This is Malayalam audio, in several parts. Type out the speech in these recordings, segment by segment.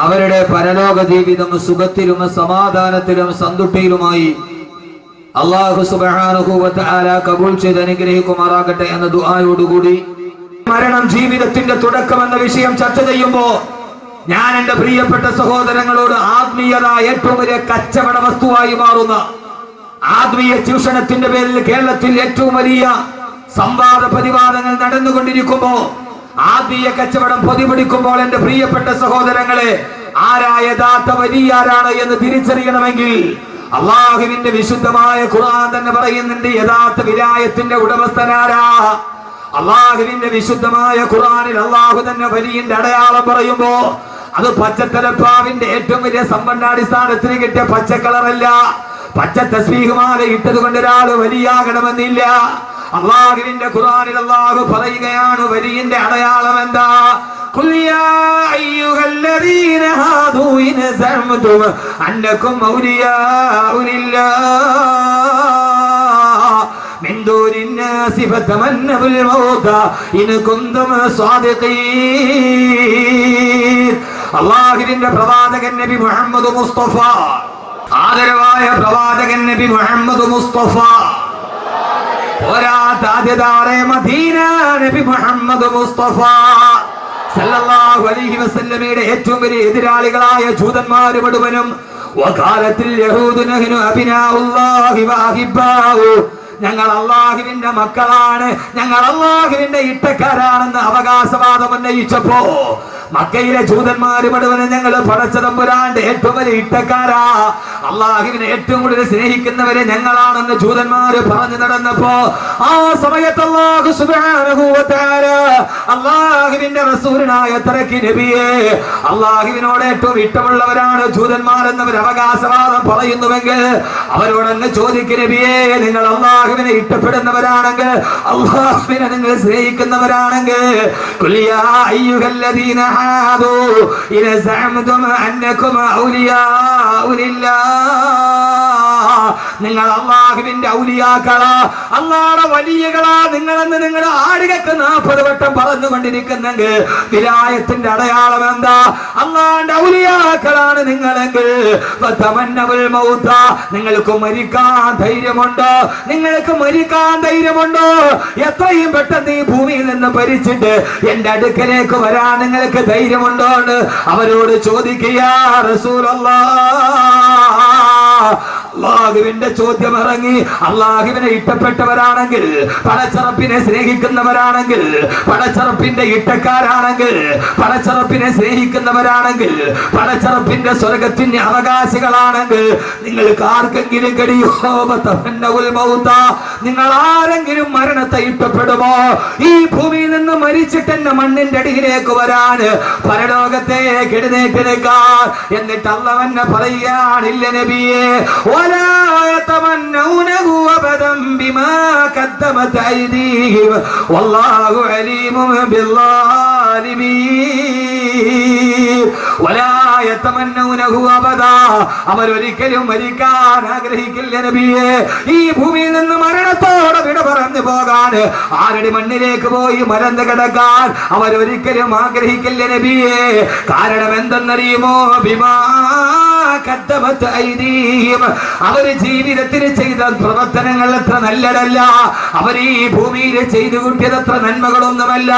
അവരുടെ പരലോക ജീവിതം സുഖത്തിലും സമാധാനത്തിലും സന്തുഷ്ടിയിലുമായി അള്ളാഹു സുബാനുഭൂവത്താല കബൂൾ ചെയ്ത് അനുഗ്രഹിക്കുമാറാകട്ടെ എന്ന ദുആയോടുകൂടി മരണം ജീവിതത്തിന്റെ തുടക്കം എന്ന വിഷയം ചർച്ച ചെയ്യുമ്പോ ഞാൻ എന്റെ പ്രിയപ്പെട്ട സഹോദരങ്ങളോട് ആത്മീയത ഏറ്റവും വലിയ കച്ചവട വസ്തുവായി മാറുന്ന ആത്മീയ ചൂഷണത്തിന്റെ പേരിൽ കേരളത്തിൽ ഏറ്റവും വലിയ സംവാദ പ്രതിവാദങ്ങൾ നടന്നുകൊണ്ടിരിക്കുമ്പോ ആത്മീയ കച്ചവടം പൊതിപിടിക്കുമ്പോൾ എന്റെ പ്രിയപ്പെട്ട സഹോദരങ്ങളെ ആരാ യഥാർത്ഥ വലിയാരാണ് എന്ന് തിരിച്ചറിയണമെങ്കിൽ അള്ളാഹുവിന്റെ വിശുദ്ധമായ ഖുർആൻ തന്നെ പറയുന്നുണ്ട് യഥാർത്ഥ വിലായത്തിന്റെ ഉടമസ്ഥനാരാ. അള്ളാഹുവിന്റെ വിശുദ്ധമായ ഖുർആനിൽ അള്ളാഹു തന്നെ വലിയന്റെ അടയാളം പറയുമ്പോ അത് പച്ചത്തലപ്പാവിന്റെ ഏറ്റവും വലിയ സമ്പന്നാടിസ്ഥാനത്തിന് കിട്ടിയ പച്ച കളറല്ല പച്ച തസ്വീഹുമാല ഇട്ടത് കൊണ്ട് ഒരാൾ വലിയാകണമെന്നില്ല. അള്ളാഹുവിന്റെ ഖുർആനിൽ അള്ളാഹു പറയുകയാണ് വലിയന്റെ അടയാളം എന്താ قل يا أيها الذين هادوا إن زعمتم أنكم أولياء لله من دون الناس فتمنوا الموت إن كنتم صادقين അള്ളാഹുവിന്റെ പ്രവാചകൻ നബി മുഹമ്മദ് മുസ്തഫ ആദരവായ പ്രവാചകൻ നബി മുഹമ്മദ് മുസ്തഫ പോരാത്ത ആദ്യതാറെ മദീന നബി മുഹമ്മദ് മുസ്തഫ. സല്ലല്ലാഹു അലൈഹി വസല്ലമയുടെ ഏറ്റവും വലിയ എതിരാളികളായ ജൂതന്മാർ മുഴുവനും വകാലത്തിൽ യഹൂദു നഹ്നു അബിനാഉല്ലാഹി വഅഹിബ്ബാഹു ഞങ്ങൾ അള്ളാഹുവിന്റെ മക്കളാണ്. ഞങ്ങൾ അള്ളാഹുവിന്റെ ഇട്ടക്കാരാണെന്ന് അവകാശവാദം ഉന്നയിച്ചപ്പോ മക്കയിലെ ജൂതന്മാര് മുഴുവനും ഞങ്ങൾ പടച്ചതമ്പുരാന്റെ ഏറ്റവും വലിയ ഇട്ടക്കാരാ. അള്ളാഹുവിനെ ഏറ്റവും കൂടുതൽ സ്നേഹിക്കുന്നവരെ ഞങ്ങളാണെന്ന് ജൂതന്മാര് പറഞ്ഞു നടന്നപ്പോ ആ സമയത്ത് അള്ളാഹു അള്ളാഹുവിന്റെ റസൂലിനായ തറക്കി നബിയെ അള്ളാഹുവിനോട് ഏറ്റവും ഇഷ്ടമുള്ളവരാണ് ജൂതന്മാരെന്നവർ അവകാശവാദം പറയുന്നുവെങ്കിൽ അവരോടങ്ങ് ചോദിക്കും നബിയെ നിങ്ങൾ അള്ളാഹുവിനെ ഇഷ്ടപ്പെടുന്നവരാണെങ്കിൽ അള്ളാഹുവിനെ നിങ്ങൾ സ്നേഹിക്കുന്നവരാണെങ്കിൽ നിങ്ങൾ അള്ളാഹുവിന്റെ ഔലിയാക്കളാ അള്ളാടെ വലിയകളാ നിങ്ങളെന്ന് നിങ്ങളുടെ ആടുകൾക്ക് നാൽപ്പത് വട്ടം പറഞ്ഞുകൊണ്ടിരിക്കുന്നെങ്കിൽ വിലായത്തിന്റെ അടയാളം എന്താ? അള്ളാന്റെ ഔലിയാക്കളാണ് നിങ്ങളെങ്കിൽ. നിങ്ങൾക്ക് മരിക്കാൻ ധൈര്യമുണ്ടോ? നിങ്ങൾക്ക് മരിക്കാൻ ധൈര്യമുണ്ടോ? എത്രയും പെട്ടെന്ന് ഈ ഭൂമിയിൽ നിന്ന് ഭരിച്ചിട്ട് എന്റെ അടുക്കലേക്ക് വരാൻ നിങ്ങൾക്ക് ധൈര്യമുണ്ടോ അവരോട് ചോദിക്കുക അള്ളാഹുവിന്റെ ചോദ്യം ഇറങ്ങി അള്ളാഹുവിനെ ഇഷ്ടപ്പെട്ടവരാണെങ്കിൽ പടച്ചറപ്പിനെ സ്നേഹിക്കുന്നവരാണെങ്കിൽ പടച്ചറപ്പിന്റെ ഇട്ടക്കാരാണെങ്കിൽ പടച്ചറപ്പിനെ സ്നേഹിക്കുന്നവരാണെങ്കിൽ പടച്ചറപ്പിന്റെ സ്വർഗത്തിന്റെ അവകാശികളാണെങ്കിൽ നിങ്ങൾക്ക് ആർക്കെങ്കിലും നിങ്ങൾ ആരെങ്കിലും മരണത്തെ ഇഷ്ടപ്പെടുമോ? ഈ ഭൂമിയിൽ നിന്ന് മരിച്ചിട്ട് എന്നെ മണ്ണിന്റെ അടിയിലേക്ക് വരാൻ പരലോകത്തെ നിൽക്കാൻ എന്നിട്ട് അള്ളവന്നെ പറയുകയാണില്ല നബിയെ ولا يتمنونه أبدا بما قدمت أيديهم والله عليم بالظالمين ولا يتمنونه أبدا അവരൊരിക്കലും മരിക്കാൻ ആഗ്രഹിക്കില്ല നബിയെ ഈ ഭൂമിയിൽ നിന്ന് മരണത്തോടെ വിട പറഞ്ഞു പോകാൻ ആരുടെ മണ്ണിലേക്ക് പോയി മരന്ന് കിടക്കാൻ അവരൊരിക്കലും ആഗ്രഹിക്കില്ല നബിയെ കാരണം എന്തെന്നറിയുമോ ബിമാ കദ്ദമത്ത് ഐദീഹിം. അവർ ജീവിതത്തിൽ ചെയ്ത പ്രവർത്തനങ്ങൾ എത്ര നല്ലതല്ല. അവർ ഈ ഭൂമിയിൽ ചെയ്തു കൂട്ടിയത് എത്ര നന്മകളൊന്നുമല്ല.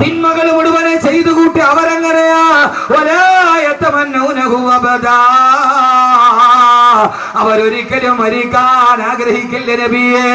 തിന്മകൾ മുഴുവനെ ചെയ്തു കൂട്ടി അവരെങ്ങനെയാ. ഒരാ അവരൊരിക്കലും മരിക്കാൻ ആഗ്രഹിക്കില്ല നബിയെ.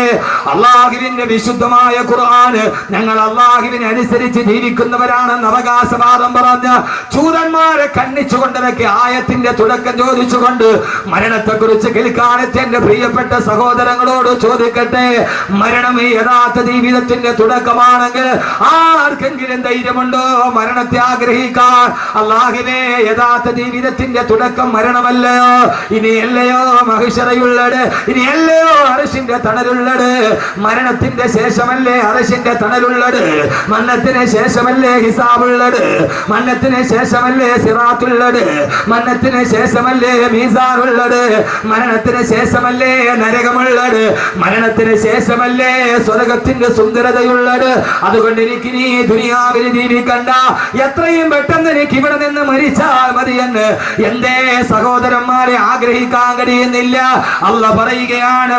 അള്ളാഹുവിന്റെ വിശുദ്ധമായ ഖുർആൻ ഞങ്ങൾ അള്ളാഹുവിനെ അനുസരിച്ച് ജീവിക്കുന്നവരാണെന്ന് അവകാശവാദം പറഞ്ഞ ചൂതന്മാരെ കണ്ണിച്ചുകൊണ്ടിരക്കി ആയത്തിന്റെ തുടക്കം ചോദിച്ചുകൊണ്ട് മരണത്തെ കുറിച്ച് കേൾക്കാനെത്തിയ എന്റെ പ്രിയപ്പെട്ട സഹോദരങ്ങളോട് ചോദിക്കട്ടെ. മരണം ഈ യഥാർത്ഥ ജീവിതത്തിന്റെ തുടക്കമാണെങ്കിൽ ആർക്കെങ്കിലും ധൈര്യമുണ്ടോ മരണത്തെ ആഗ്രഹിക്കാൻ? അള്ളാഹിനെ യഥാർത്ഥ ജീവിതത്തിന്റെ തുടക്കം മരണമല്ലയോ? ഇനിയല്ലയോ? മഹിഷ ഇനി ഇനിയല്ലയോ അറശിന്റെ തണലുള്ളത്. മരണത്തിന്റെ ശേഷമല്ലേ അറശിന്റെ തണലുള്ളത്? മരണത്തിന് ശേഷമല്ലേ ഹിസാബുള്ളത്? മരണത്തിന് ശേഷമല്ലേ സിറാത്തുള്ളത്? മരണത്തിന് ശേഷമല്ലേ മീസാറുള്ളത്? മരണത്തിന് ശേഷമല്ലേ നരകമുള്ളത്? മരണത്തിന് ശേഷമല്ലേ സ്വർഗത്തിന്റെ സുന്ദരതയുള്ളത്? അതുകൊണ്ട് എനിക്ക് നീ ദുനിയാവിൽ ജീവിക്കണ്ട എത്രയും പെട്ടെന്ന് എനിക്ക് ഇവിടെ നിന്ന് മരിച്ചാൽ മതിയെന്ന് എന്റെ സഹോദരന്മാരെ ആഗ്രഹിക്കാൻ കഴിയുന്നില്ല അല്ല പറയുകയാണ്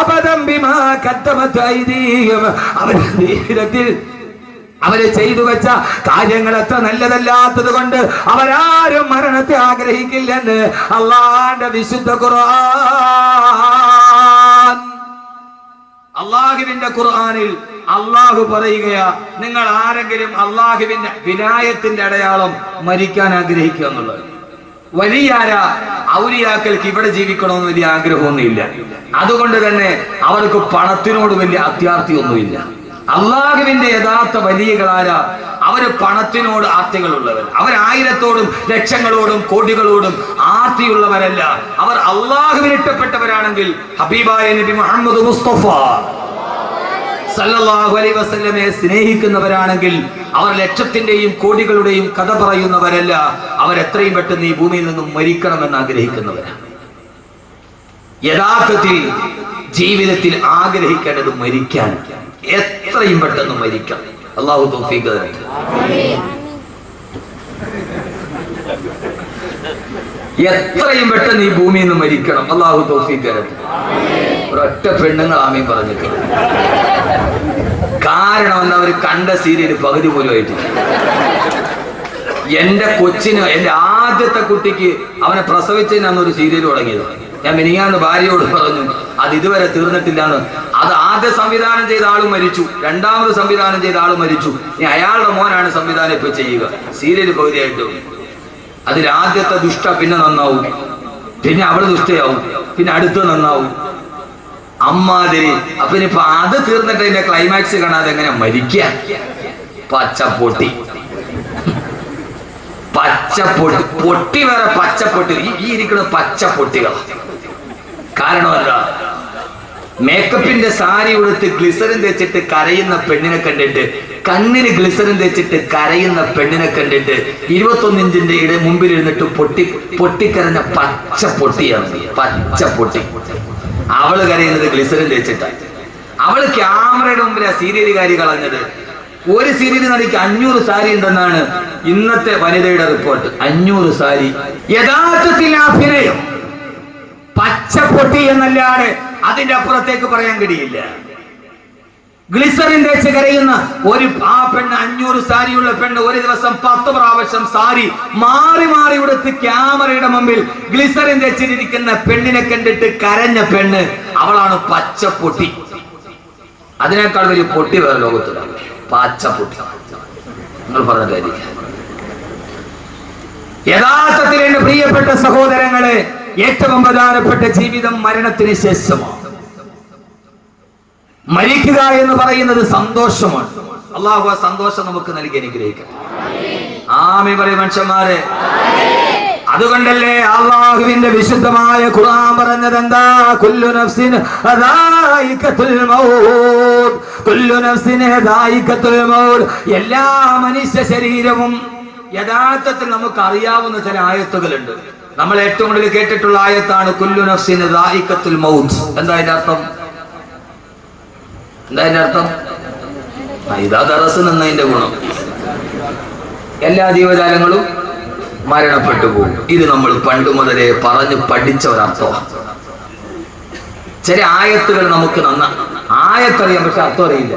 അബദം ബിമാ അവർ ചെയ്തു വെച്ച കാര്യങ്ങൾ എത്ര നല്ലതല്ലാത്തത് കൊണ്ട് അവരാരും മരണത്തെ ആഗ്രഹിക്കില്ലെന്ന് അള്ളാന്റെ വിശുദ്ധ ഖുർആൻ. അള്ളാഹുവിന്റെ ഖുർആനിൽ അള്ളാഹു പറയുകയാ നിങ്ങൾ ആരെങ്കിലും അള്ളാഹുവിന്റെ വിനായത്തിന്റെ അടയാളം മരിക്കാൻ ആഗ്രഹിക്കുക എന്നുള്ളത്. വലിയാര ഔലിയാക്കൾക്ക് ഇവിടെ ജീവിക്കണമെന്ന് വലിയ ആഗ്രഹമൊന്നുമില്ല. അതുകൊണ്ട് തന്നെ അവർക്ക് പണത്തിനോട് വലിയ അത്യാർത്ഥിയൊന്നുമില്ല. അള്ളാഹുവിന്റെ യഥാർത്ഥ വലിയകളാര? അവർ പണത്തിനോട് ആർത്തികളുള്ളവർ അവർ ആയിരത്തോടും ലക്ഷങ്ങളോടും കോടികളോടും ആർത്തിയുള്ളവരല്ല. അവർ അള്ളാഹുവിനിട്ടപ്പെട്ടവരാണെങ്കിൽ ഹബീബായ നബി മുഹമ്മദ് മുസ്തഫ. സല്ലല്ലാഹു അലൈഹി വസല്ലമയെ സ്നേഹിക്കുന്നവരാണെങ്കിൽ അവർ ലക്ഷത്തിന്റെയും കോടികളുടെയും കഥ പറയുന്നവരല്ല. അവർ എത്രയും പെട്ടെന്ന് ഈ ഭൂമിയിൽ നിന്നും മരിക്കണമെന്ന് ആഗ്രഹിക്കുന്നവരാണ്. യഥാർത്ഥത്തിൽ ജീവിതത്തിൽ ആഗ്രഹിക്കേണ്ടത് മരിക്കാൻ. എത്രയും പെട്ടെന്ന് മരിക്കാം. അള്ളാഹു തരട്ടെ എത്രയും പെട്ടെന്ന് ഈ ഭൂമിയിൽ നിന്ന് മരിക്കണം. അള്ളാഹു തൗഫീഖ് തരട്ടെ ഒരൊറ്റ പെണ്ണുങ്ങൾ ആമയും പറഞ്ഞിട്ടില്ല കാരണം എന്നാ അവർ കണ്ട സീരിയൽ പകുതി പോലും ആയിട്ടില്ല. എന്റെ കൊച്ചിന് എന്റെ ആദ്യത്തെ കുട്ടിക്ക് അവനെ പ്രസവിച്ചതിനാണ് ഒരു സീരിയൽ തുടങ്ങിയത്. ഞാൻ മിനിയാന്ന് ഭാര്യയോട് പറഞ്ഞു അത് ഇതുവരെ തീർന്നിട്ടില്ലാന്ന്. അത് ആദ്യ സംവിധാനം ചെയ്ത ആളും മരിച്ചു. രണ്ടാമത് സംവിധാനം ചെയ്ത ആളും മരിച്ചു. ഇനി അയാളുടെ മോനാണ് സംവിധാനം ഇപ്പൊ ചെയ്യുക. സീരിയൽ പകുതിയായിട്ട് അതിൽ ആദ്യത്തെ ദുഷ്ട പിന്നെ നന്നാവും. പിന്നെ അവൾ ദുഷ്ടയാവും. പിന്നെ അടുത്ത് നന്നാവും. അമ്മാതിരി. അപ്പൊ ഇനിയിപ്പൊ അത് തീർന്നിട്ട് അതിന്റെ ക്ലൈമാക്സ് കാണാതെ എങ്ങനെ മരിക്ക? പച്ചപ്പൊട്ടി. പച്ചപ്പൊട്ടി. പൊട്ടി വേറെ പച്ചപ്പൊട്ടി. ഈ ഇരിക്കുന്ന പച്ചപ്പൊട്ടികൾ കാരണമല്ല മേക്കപ്പിന്റെ സാരി ഉടുത്ത് ഗ്ലിസറിൻ തേച്ചിട്ട് കരയുന്ന പെണ്ണിനെ കണ്ടിട്ട് കണ്ണിന് ഗ്ലിസറിൻ തേച്ചിട്ട് കരയുന്ന പെണ്ണിനെ കണ്ടിട്ട് ഇരുപത്തൊന്ന് ഇഞ്ചിന്റെ ഇട മുമ്പിൽ ഇരുന്നിട്ട് പൊട്ടി പൊട്ടിക്കരഞ്ഞ പച്ച പൊട്ടിയാണ് പച്ച പൊട്ടി അവൾ കരയുന്നത് ഗ്ലിസറിൻ തേച്ചിട്ടാണ് അവൾ ക്യാമറയുടെ മുമ്പിലെ സീരിയലുകാരി കളഞ്ഞത്. ഒരു സീരിയൽ നടിക്ക് അഞ്ഞൂറ് സാരി ഉണ്ടെന്നാണ് ഇന്നത്തെ വനിതയുടെ റിപ്പോർട്ട്. അഞ്ഞൂറ് സാരി. യഥാർത്ഥത്തിൽ അഭിനയം. പച്ചപ്പൊട്ടി എന്നല്ലാതെ അതിന്റെ അപ്പുറത്തേക്ക് പറയാൻ കഴിയില്ല. ഗ്ലിസറിൻ തേച്ച് കരയുന്ന ഒരു ആ പെണ്ണ് അഞ്ഞൂറ് സാരിയുള്ള പെണ്ണ് ഒരു ദിവസം പത്ത് പ്രാവശ്യം സാരി മാറി മാറി ഉടുത്ത് ക്യാമറയുടെ മുമ്പിൽ ഗ്ലിസറിൻ തേച്ചിരിക്കുന്ന പെണ്ണിനെ കണ്ടിട്ട് കരഞ്ഞ പെണ്ണ് അവളാണ് പച്ച പൊട്ടി അതിനേക്കാൾ വലിയ പൊട്ടി വേറെ ലോകത്തിലാണ്. പച്ച പൊട്ടി നിങ്ങൾ പറഞ്ഞ കാര്യം. യഥാർത്ഥത്തിൽ എന്റെ പ്രിയപ്പെട്ട സഹോദരങ്ങളെ ഏറ്റവും പ്രധാനപ്പെട്ട ജീവിതം മരണത്തിന് ശേഷമാണ്. മരിക്കുക എന്ന് പറയുന്നത് സന്തോഷമാണ്. അള്ളാഹു ആ സന്തോഷം നമുക്ക് നൽകി അനുഗ്രഹിക്കട്ടെ. ആമി പറയും മനുഷ്യന്മാരെ. അതുകൊണ്ടല്ലേ അള്ളാഹുവിന്റെ വിശുദ്ധമായ ഖുർആൻ പറഞ്ഞത് എന്താ? കുല്ലു നഫ്സിൻ ദായിഖത്തുൽ മൗത് കുല്ലു നഫ്സിൻ ദായിഖത്തുൽ മൗത് എല്ലാ മനുഷ്യ ശരീരവും യഥാർത്ഥത്തിൽ നമുക്ക് അറിയാവുന്ന ചില ആയത്തുകളുണ്ട്. നമ്മൾ ഏറ്റവും കൂടുതൽ കേട്ടിട്ടുള്ള ആയത്താണ് കുല്ലു നഫ്സിൻ ദായിഖത്തുൽ മൗത് എന്താ അതിന്റെ അർത്ഥം? എന്താ അതിന്റെ അർത്ഥം? ഇതാ തറസ് നിന്നതിന്റെ ഗുണം. എല്ലാ ജീവജാലങ്ങളും മരണപ്പെട്ടു പോകും. ഇത് നമ്മൾ പണ്ട് മുതലേ പറഞ്ഞു പഠിച്ച ഒരർത്ഥമാണ് ചില ആയത്തുകൾ നമുക്ക് നന്ന ആയത്തറിയാം പക്ഷെ അർത്ഥം അറിയില്ല.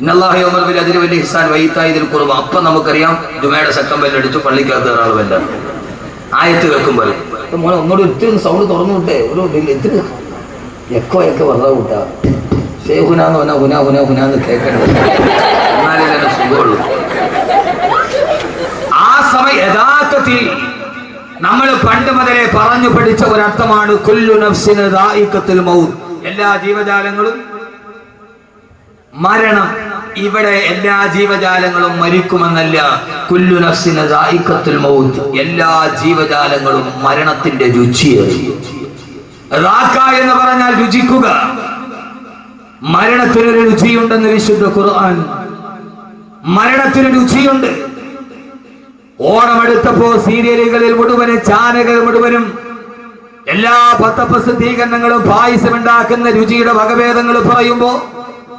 ഇന്നല്ലാഹി ഒമർബിൽ അതിന് വലിയ ഹിസാൻ വൈത്തായി ഇതിൽ കുറവ് അപ്പൊ നമുക്കറിയാം ജുമയുടെ ശക്തം ബെല്ലടിച്ചു പള്ളിക്കകത്ത് ഒരാൾ വല്ല. ആയത്ത് കേൾക്കുമ്പോൾ മോനെ ഒന്നുകൂടി ഒത്തിരി സൗണ്ട് തുറന്നു വിട്ടേ. ഒരു ഇത്തിരി എക്കോ എക്കോ വെറുതെ വിട്ടാ ഷേ ഹുനാന്ന് പറഞ്ഞാൽ ഹുന ഹുന ഹുനാന്ന് കേൾക്കരുത്. എന്നാലേ തന്നെ സുഖമുള്ളൂ. ആ സമയ യഥാർത്ഥത്തിൽ നമ്മൾ പണ്ട് മുതലേ പറഞ്ഞു പഠിച്ച ഒരർത്ഥമാണ് കൊല്ലു നഫ്സിന് ദായിക്കത്തിൽ മൗത്ത്. എല്ലാ ജീവജാലങ്ങളും മരണം. ഇവിടെ എല്ലാ ജീവജാലങ്ങളും മരിക്കുമെന്നല്ല കുല്ലു നഫ്സിന് ദായിഖത്തുൽ മൗത്ത്. എല്ലാ ജീവജാലങ്ങളും മരണത്തിന്റെ രുചിയേറി. എന്ന് പറഞ്ഞാൽ രുചിക്കുക. മരണത്തിനൊരു രുചിയുണ്ടെന്ന് വിശുദ്ധ ഖുർആൻ. മരണത്തിന് രുചിയുണ്ട്. ഓണമെടുത്തപ്പോ സീരിയലുകളിൽ മുഴുവനും ചാനകൾ മുഴുവനും എല്ലാ പത്രപ്രസിദ്ധീകരണങ്ങളും പായസം ഉണ്ടാക്കുന്ന രുചിയുടെ വകഭേദങ്ങൾ പറയുമ്പോ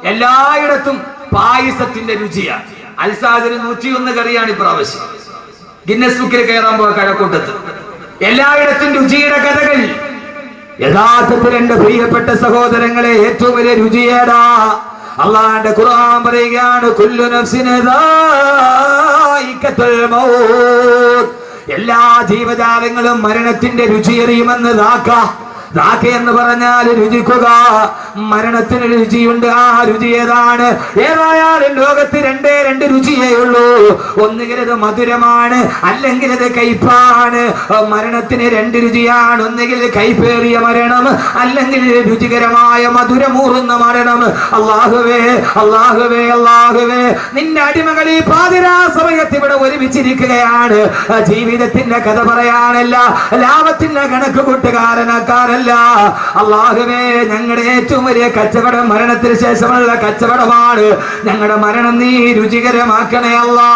എല്ലായിടത്തും പായസത്തിന്റെ രുചിയാണ്. അൽസാദിന് നൂറ്റിയൊന്ന് കറിയാണ് ഇപ്രാവശ്യം. ഗിന്നസ് ബുക്കിൽ കയറാൻ പോയ കഴക്കൂട്ടത്ത്. എല്ലായിടത്തും രുചിയുടെ കഥകൾ. യഥാർത്ഥത്തിൽ എന്റെ പ്രിയപ്പെട്ട സഹോദരങ്ങളെ ഏറ്റവും വലിയ രുചിയേടാ അള്ളാന്റെ ഖുർആൻ പറയുകയാണ് കുല്ലു. എല്ലാ ജീവജാലങ്ങളും മരണത്തിന്റെ രുചിയറിയുമെന്ന് ദാക്ക എന്ന് പറഞ്ഞാൽ രുചിക്കുക. മരണത്തിന് രുചിയുണ്ട്. ആ രുചി ഏതാണ്? ഏതായാലും ലോകത്ത് രണ്ടേ രണ്ട് രുചിയേ ഉള്ളൂ. ഒന്നുകിൽ അത് മധുരമാണ് അല്ലെങ്കിൽ അത് കയ്പാണ് മരണത്തിന് രണ്ട് രുചിയാണ്. ഒന്നുകിൽ കൈപ്പേറിയ മരണം അല്ലെങ്കിൽ രുചികരമായ മധുരമൂറുന്ന മരണം. അള്ളാഹുവേ അള്ളാഹുവേ അള്ളാഹുവേ. നിന്റെ അടിമകൾ ഈ പാതിരാ സമയത്ത് ഇവിടെ ഒരുമിച്ചിരിക്കുകയാണ്. ജീവിതത്തിന്റെ കഥ പറയാനല്ല ലാഭത്തിന്റെ കണക്ക് കൂട്ടുകാരനാക്കാനല്ല അള്ളാഹുവേ ഞങ്ങളുടെ ഏറ്റവും വലിയ കച്ചവടം മരണത്തിന് ശേഷമുള്ള കച്ചവടമാണ്. ഞങ്ങളുടെ മരണം നീ രുചികരമാക്കണേ അല്ലാ.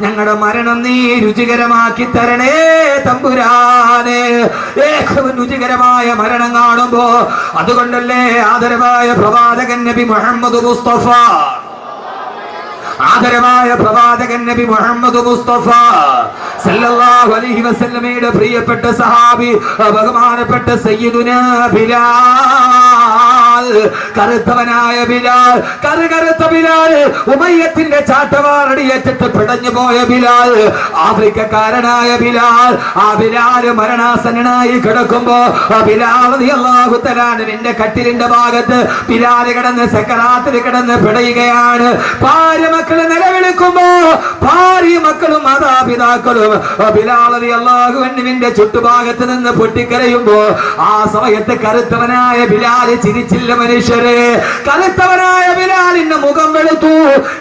ഞങ്ങളുടെ മരണം നീ രുചികരമാക്കി തരണേ തമ്പുരാനെ. ഏറ്റവും രുചികരമായ മരണം കാണുമ്പോ അതുകൊണ്ടല്ലേ ആദരവായ പ്രവാചകൻ നബി മുഹമ്മദ് മുസ്തഫ ആദരവായ പ്രവാചകൻ നബി മുഹമ്മദ് മുസ്തഫ സല്ലല്ലാഹു അലൈഹി വസല്ലമയുടെ പ്രിയപ്പെട്ട സഹാബി ബഹുമാനപ്പെട്ട സയ്യിദുന ബിലാൽ കറുത്തവനായ ബിലാൽ കറുകറുത്ത ബിലാൽ ഉമയ്യത്തിന്റെ ചാട്ടവാറടിയേറ്റിട്ട് പിടഞ്ഞു പോയ ബിലാൽ ആഫ്രിക്കക്കാരനായ ബിലാൽ ആ ബിലാൽ മരണാസന്നനായി കിടക്കുമ്പോ ബിലാൽ തആല നിന്റെ കട്ടിലിന്റെ ഭാഗത്ത് ബിലാൽ കിടന്ന് സക്കറാത്തിൽ കിടന്ന് പിടയുകയാണ്. ഭാര്യ മക്കൾ നിലവിളിക്കുമ്പോ ഭാര്യ മക്കളും മാതാപിതാക്കളും ബിലാളതി അള്ളാഹുവിന്റെ ചുറ്റുഭാഗത്ത് നിന്ന് പൊട്ടിക്കരയുമ്പോ ആ സമയത്ത് കറുത്തവനായ ബിലാൽ ചിരിച്ചില്ല മനുഷ്യരെ. കറുത്തവനായ ബിലാലിന്റെ മുഖം വെളുത്തു.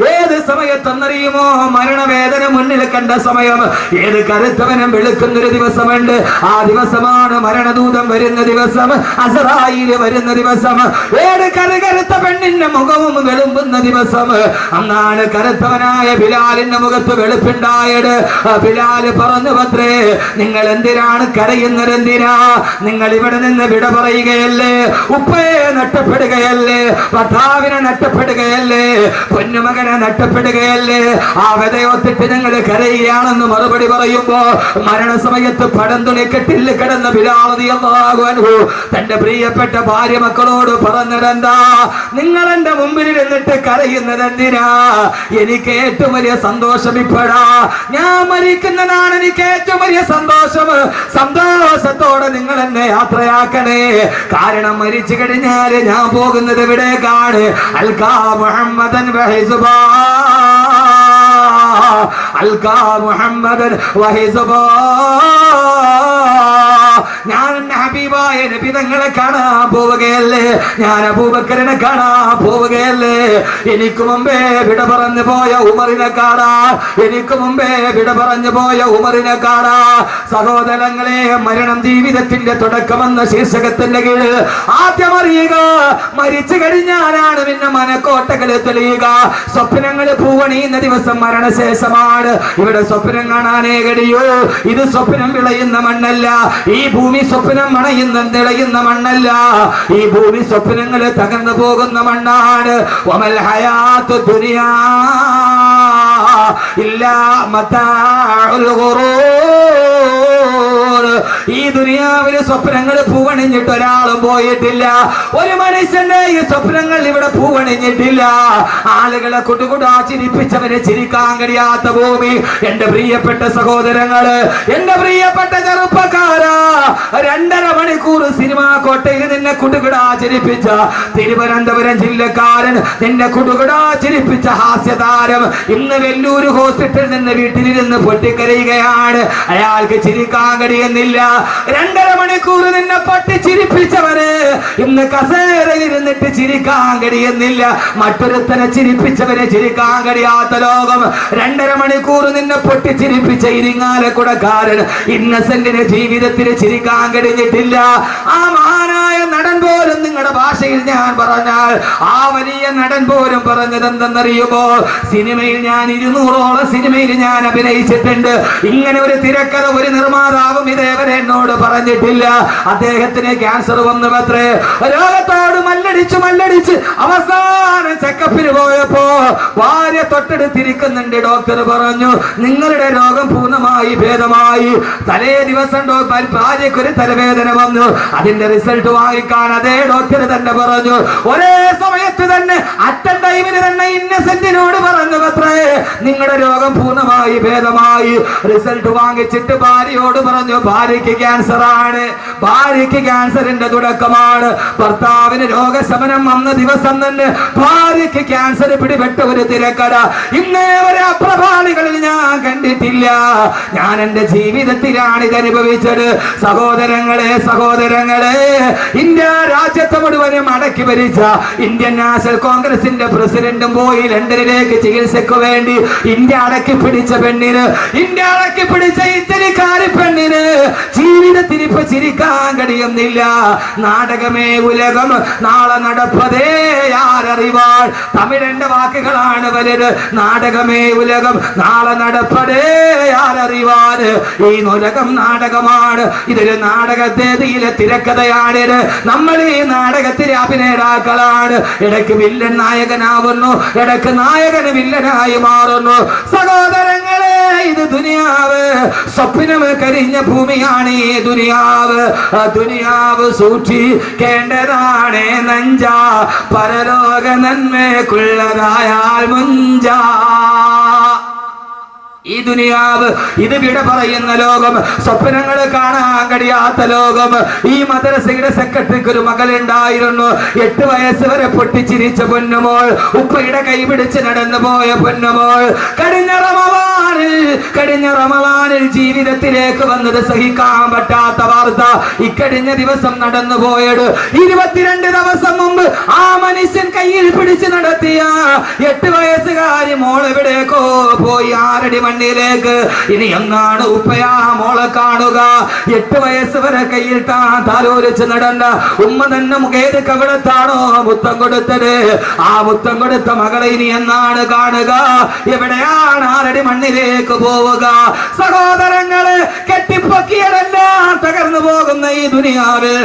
ഏത് സമയത്തെന്നറിയുമോ? മരണവേദന മുന്നിൽ കണ്ട സമയം. ഏത് കറുത്തവനും വെളുക്കുന്നൊരു ദിവസമുണ്ട്. ആ ദിവസമാണ് മരണദൂതം വരുന്ന ദിവസം. അസറായിൽ വരുന്ന ദിവസം. ഏത് കറുകറുത്ത പെണ്ണിന്റെ മുഖവും വെളുമ്പുന്ന ദിവസം. അന്നാണ് കറുത്തവനായ ബിലാലിന്റെ മുഖത്ത് വെളുപ്പുണ്ടായത്. ബിലാൽ പറഞ്ഞു പത്രേ നിങ്ങൾ എന്തിനാണ് കരയുന്നത് എന്തിനാ? നിങ്ങൾ ഇവിടെ നിന്ന് വിട പറയുകയല്ലേ? ഉപ്പയെ നഷ്ടപ്പെടുകയല്ലേ? ഭർത്താവിനെ നഷ്ടപ്പെടുകയല്ലേ? പൊന്നുമകനെ നഷ്ടപ്പെടുകയല്ലേ? ആ വിതയോത്തിട്ട് നിങ്ങൾ കരയുകയാണെന്ന് മറുപടി പറയുമ്പോ മരണസമയത്ത് പടം തുണിക്കെട്ടിൽ കിടന്ന ബിലാളതിയാകുവാനു തന്റെ പ്രിയപ്പെട്ട ഭാര്യ മക്കളോട് പറഞ്ഞതെന്താ? നിങ്ങൾ എന്റെ മുമ്പിൽ നിന്നിട്ട് കരയുന്നത് എന്തിനാ? എനിക്ക് ഏറ്റവും വലിയ സന്തോഷം ഇപ്പോഴാ. ഞാൻ മരിക്കുന്നതാണ് എനിക്ക് ഏറ്റവും വലിയ സന്തോഷം. സന്തോഷത്തോടെ നിങ്ങൾ എന്നെ യാത്രയാക്കണേ. കാരണം മരിച്ചു കഴിഞ്ഞാൽ ഞാൻ പോകുന്നത് എവിടേക്കാണ്? അൽക്കാ മുഹമ്മദൻ വഹിസുബാ അൽക്കാ മുഹമ്മദൻ വഹിസുബാ ഞാൻ ഹബീബായ നബിതങ്ങളെ കാണാൻ പോവുകയല്ലേ? ഞാൻ അബൂബക്കറിനെ കാണാൻ പോവുകയല്ലേ? എനിക്ക് മുമ്പേ വിട പറഞ്ഞു പോയ ഉമറിനെ കാണാ എനിക്ക് മുമ്പേ വിട പറഞ്ഞു പോയ ഉമറിനെ കാണാ സഹോദരങ്ങളെ മരണം ജീവിതത്തിന്റെ തുടക്കമെന്ന ശീർഷകത്തിന്റെ കീഴിൽ ആദ്യം അറിയുക മരിച്ചു കഴിഞ്ഞാലാണ് പിന്നെ മനക്കോട്ടകൾ തെളിയുക. സ്വപ്നങ്ങൾ പൂവണിയുന്ന ദിവസം മരണശേഷമാണ്. ഇവിടെ സ്വപ്നം കാണാനേ കഴിയൂ. ഇത് സ്വപ്നം വിളയുന്ന മണ്ണല്ല. ഈ ഭൂമി സ്വപ്നം മണയുന്ന തെളയുന്ന മണ്ണല്ല. ഈ ഭൂമി സ്വപ്നങ്ങൾ തകർന്നു പോകുന്ന മണ്ണാണ്. വമൽ ഹയാത്തു ദുനിയാ ഇല്ലാ മതാഉൽ ഖുറൂർ ഈ ദുനിയാവിലെ സ്വപ്നങ്ങൾ പൂവണിഞ്ഞിട്ട് ഒരാളും പോയിട്ടില്ല. ഒരു മനുഷ്യന്റെ ഈ സ്വപ്നങ്ങൾ ഇവിടെ പൂവണിഞ്ഞിട്ടില്ല. ആളുകളെ കുട്ടുകുടാ ചിരിപ്പിച്ചവരെ ചിരിക്കാൻ കഴിയാത്ത ഭൂമി. എന്റെ പ്രിയപ്പെട്ട സഹോദരങ്ങൾ എന്റെ പ്രിയപ്പെട്ട ചെറുപ്പക്കാരാ രണ്ടര മണിക്കൂർ സിനിമ കോട്ടയിൽ നിന്നെ കുടുകുടാ ചിരിപ്പിച്ച തിരുവനന്തപുരം ജില്ലക്കാരൻ നിന്നെ കുടുകുടാ ചിരിപ്പിച്ച ഹാസ്യതാരം ഇന്ന് വെല്ലൂർ ഹോസ്പിറ്റലിൽ നിന്ന് വീട്ടിലിരുന്ന് പൊട്ടിക്കരയുകയാണ്. അയാൾക്ക് ചിരിക്കാൻ കഴിയുന്നില്ല കഴിയുന്നില്ല രണ്ടര മണിക്കൂർ നിന്നെ പൊട്ടി ചിരിപ്പിച്ചവര് ഇന്ന് കസേരയിരുന്നിട്ട് ചിരിക്കാൻ കഴിയുന്നില്ല. മറ്റൊരുത്തനെ ചിരിപ്പിച്ചവരെ ചിരിക്കാൻ കഴിയാത്ത ലോകം. രണ്ടര മണിക്കൂർ നിന്നെ പൊട്ടി ചിരിപ്പിച്ച ഇരിങ്ങാലക്കുടക്കാരൻ ഇന്നസെന്റിന് ജീവിതത്തിൽ ചിരിക്കാൻ കഴിഞ്ഞിട്ടില്ല. ആ നിങ്ങളുടെ ഭാഷയിൽ ഞാൻ പറഞ്ഞാൽ ആ വലിയ നടൻ പോലും പറഞ്ഞത് എന്തെന്നറിയുമോ? സിനിമയിൽ ഞാൻ ഇരുന്നൂറോളം സിനിമയിൽ ഞാൻ അഭിനയിച്ചിട്ടുണ്ട്. ഇങ്ങനെ ഒരു തിരക്കഥ ഒരു നിർമ്മാതാവും ഇതേവരെ എന്നോട് പറഞ്ഞിട്ടില്ല. അദ്ദേഹത്തിന് ക്യാൻസർ വന്നു അത്രേ രോഗത്തോട് മല്ലടിച്ച് മല്ലടിച്ച് അവസാന ചെക്കപ്പിന് പോയപ്പോ ഭാര്യ തൊട്ടടുത്തിരിക്കുന്നുണ്ട് ഡോക്ടർ പറഞ്ഞു. നിങ്ങളുടെ രോഗം പൂർണമായി ഭേദമായി. തലേ ദിവസം ഒരു തലവേദന വന്നു. അതിന്റെ റിസൾട്ട് വാങ്ങിക്കാൻ അതേ ഡോക്ടർ തന്നെ പറഞ്ഞു. ഒരേ സമയത്ത് തന്നെ അറ്റൻ ടൈമിന് തന്നെ ഇന്നസെന്റിനോട് പറഞ്ഞു പത്രേ നിങ്ങളുടെ രോഗം പൂർണമായി ഭേദമായി. റിസൾട്ട് വാങ്ങിച്ചിട്ട് ഭാര്യയോട് പറഞ്ഞു ഭാര്യയ്ക്ക് ക്യാൻസർ ആണ്. ഭാര്യയ്ക്ക് ക്യാൻസറിന്റെ തുടക്കമാണ്. ഭർത്താവിന് രോഗശമനം വന്ന ദിവസം തന്നെ ഭാര്യയ്ക്ക് ക്യാൻസർ പിടിപെട്ട ഒരു തിരക്കട ഇന്നേ വരെ അപ്രഭാളികളിൽ ഞാൻ കണ്ടിട്ടില്ല. ഞാൻ എന്റെ ജീവിതത്തിലാണ് ഇത് അനുഭവിച്ചത് സഹോദരങ്ങളെ സഹോദരങ്ങളെ ഇന്ത്യ രാജ്യത്തെ മുഴുവനും അടക്കി ഭരിച്ച ഇന്ത്യൻ നാഷണൽ കോൺഗ്രസിന്റെ പ്രസിഡന്റും പോയി ലണ്ടനിലേക്ക് ചികിത്സയ്ക്ക് വേണ്ടി ഇന്ത്യ അടക്കി പിടിച്ച പെണ്ണിന് ഇന്ത്യ അടക്കി പിടിച്ച ഇത്തരക്കാരി പെണ്ണിന് ജീവിതത്തിൽ ഇപ്പൊ ചിരിക്കാൻ കഴിയുന്നില്ല. നാടകമേ ഉലകം നാളെ നടപ്പതേ ആരറിവാൾ. തമിഴന്റെ വാക്കുകളാണ് വലുത്. നാടകമേ ഉലകം നാളെ നടപ്പതേ ആരറിവാൾ. ഈ ഉലകം നാടകമാണ്. ഇതൊരു നാടകത്തേതിയിലെ തിരക്കഥയാണിത് നമ്മൾ ഈ നാടകത്തിലെ അഭിനേതാക്കളാണ്. ഇടയ്ക്ക് വില്ലൻ നായകനാവുന്നു. ഇടയ്ക്ക് നായകന് വില്ലനായി മാറുന്നു സഹോദരങ്ങളെ ഇത് ദുനിയാവ്. സ്വപ്നം കരിഞ്ഞ ഭൂമിയാണ് ഈ ദുനിയാവ്. ആ ദുനിയാവ് സൂക്ഷിക്കേണ്ടതാണ് നഞ്ച. പരലോക നന്മയ്ക്കുള്ളതായാൽ മുഞ്ചാ. ഈ ദുനിയാവ് ഇത് വിട പറയുന്ന ലോകം സ്വപ്നങ്ങൾ കാണാൻ കഴിയാത്ത ലോകം. ഈ മദ്രസയുടെ സെക്രട്ടറിക്ക് ഒരു മകളുണ്ടായിരുന്നു. എട്ട് വയസ്സ് വരെ പൊട്ടിച്ചിരിച്ച പൊന്നുമോൾ ഉപ്പയുടെ കൈ പിടിച്ച് നടന്നു പോയ പൊന്നുമോൾ. കഴിഞ്ഞ റമവാനിൽ റമവാനിൽ ജീവിതത്തിലേക്ക് വന്നത് സഹിക്കാൻ പറ്റാത്ത വാർത്ത. ഇക്കഴിഞ്ഞ ദിവസം നടന്നു പോയത് ഇരുപത്തിരണ്ട് ദിവസം മുമ്പ് ആ മനുഷ്യൻ കയ്യിൽ പിടിച്ച് നടത്തിയ എട്ട് വയസ്സുകാരി മോൾ എവിടേക്കോ പോയി ആരടി മണ്ണിലേക്ക് ഇനി എന്നാണ് ഉപ്പയാ മോളെ കാണുക? എട്ട് വയസ്സ് വരെ കയ്യിൽ താലോലിച്ച് നടന്ന. ഉമ്മ തന്നെ മുഖേത് കവിടത്താണോ മുത്തം കൊടുത്തത്. ആ മുത്തം കൊടുത്ത മകളെ ഇനി എന്നാണ് കാണുക? എവിടെയാണ് ആരടി മണ്ണിലേക്ക് പോവുക? സഹോദരങ്ങൾ കെട്ടിപ്പൊക്കിയതെല്ലാം തകർന്നു പോകുന്ന ഈ ദുനിയാവ്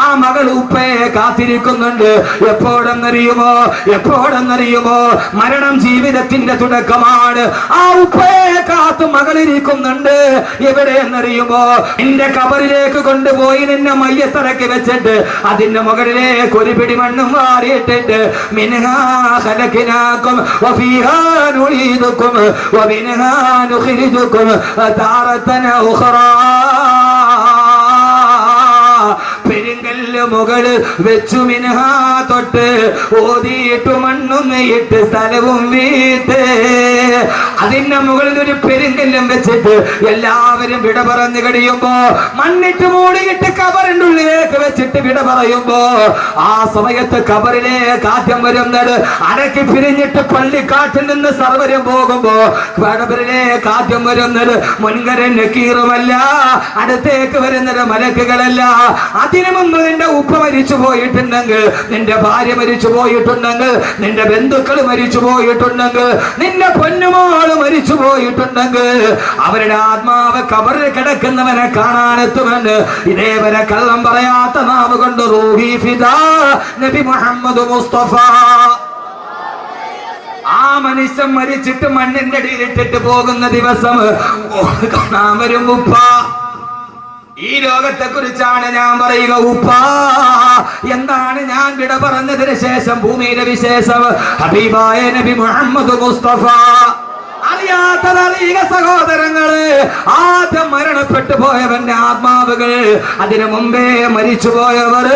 ആ മകൾ ഉപ്പയെ കാത്തിരിക്കുന്നുണ്ട്. എപ്പോഴെന്നറിയുമോ? എപ്പോഴെന്നറിയുമോ? മരണം ജീവിതത്തിന്റെ തുടക്കമാണ്. ആ ഉപ്പയെ കാത്തു മകളിരിക്കുന്നുണ്ട്. എവിടെ എന്നറിയുമോ? നിന്റെ കബറിലേക്ക് കൊണ്ടുപോയി നിന്നെ മയ്യത്തിറക്കി വെച്ചിട്ട് അതിന്റെ മുകളിലേക്ക് ഒരു പിടി മണ്ണും വമിൻഹാ നുഖ്രിജുകും താറത്തൻ മുകൾ വെച്ചു മിനഹാ തൊട്ട് ഓതിയിട്ടു മണ്ണും നെയ്യിട്ട് സ്ഥലവും വീട്ട്. അതിന്റെ മുകളിൽ ഒരു പെരുങ്കല്ലം വെച്ചിട്ട് എല്ലാവരും വിട പറഞ്ഞു കഴിയുമ്പോ മണ്ണിട്ട് മൂടിയിട്ട് കബറിന്റെ ഉള്ളിലേക്ക് വെച്ചിട്ട് വിട പറയുമ്പോ ആ സമയത്ത് കബറിലേക്ക് ആദ്യം വരുന്നത് അടക്കി പിരിഞ്ഞിട്ട് പള്ളിക്കാട്ടിൽ നിന്ന് സർവരും പോകുമ്പോ കബറിലേക്ക് ആദ്യം വരുന്നത് മുൻകരൻ നക്കീറുമല്ല അടുത്തേക്ക് വരുന്നത് മലക്കുകളല്ല. അതിനു മുമ്പ് നിന്റെ ഉപ്പ മരിച്ചു പോയിട്ടുണ്ടെങ്കിൽ നിന്റെ ഭാര്യ മരിച്ചു പോയിട്ടുണ്ടെങ്കിൽ നിന്റെ ബന്ധുക്കൾ മരിച്ചു പോയിട്ടുണ്ടെങ്കിൽ നിന്റെ പൊന്നുമാൾ മരിച്ചു പോയിട്ടുണ്ടെങ്കിൽ അവരുടെ ആത്മാവ് കബറിൽ കിടക്കുന്നവനെ കാണാനെത്തുമെന്ന് ഇതേവരെ കള്ളം പറയാത്ത നാവ് കൊണ്ട് റൂഹി ഫിദാ നബി മുഹമ്മദ് മുസ്തഫ. ആ മനുഷ്യൻ മരിച്ചിട്ട് മണ്ണിന്റെ അടിയിലിട്ടിട്ട് പോകുന്ന ദിവസം കാണാൻ വരും ഉപ്പ. ഈ ലോകത്തെ കുറിച്ചാണ് ഞാൻ പറയുക ഉപ്പ. എന്താണ് ഞാൻ വിട പറഞ്ഞതിന് ശേഷം ഭൂമിയിലെ വിശേഷം? ഹബീബായ നബി മുഹമ്മദ് മുസ്തഫ. അറിയാത്തത് അറിയുക സഹോദരങ്ങൾ ആദ്യം മരണപ്പെട്ടു പോയവന്റെ ആത്മാവുകൾ അതിനു മുമ്പേ മരിച്ചു പോയവർ.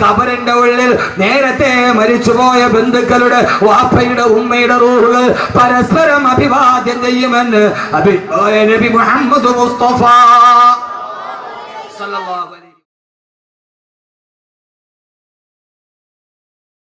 കബറിന്റെ ഉള്ളിൽ നേരത്തെ മരിച്ചുപോയ ബന്ധുക്കളുടെ വാപ്പയുടെ ഉമ്മയുടെ റൂഹുകൾ പരസ്പരം അഭിവാദ്യം ചെയ്യുമെന്ന് അഭിപ്രായ നബി മുഹമ്മദ് മുസ്തഫ സല്ലല്ലാഹു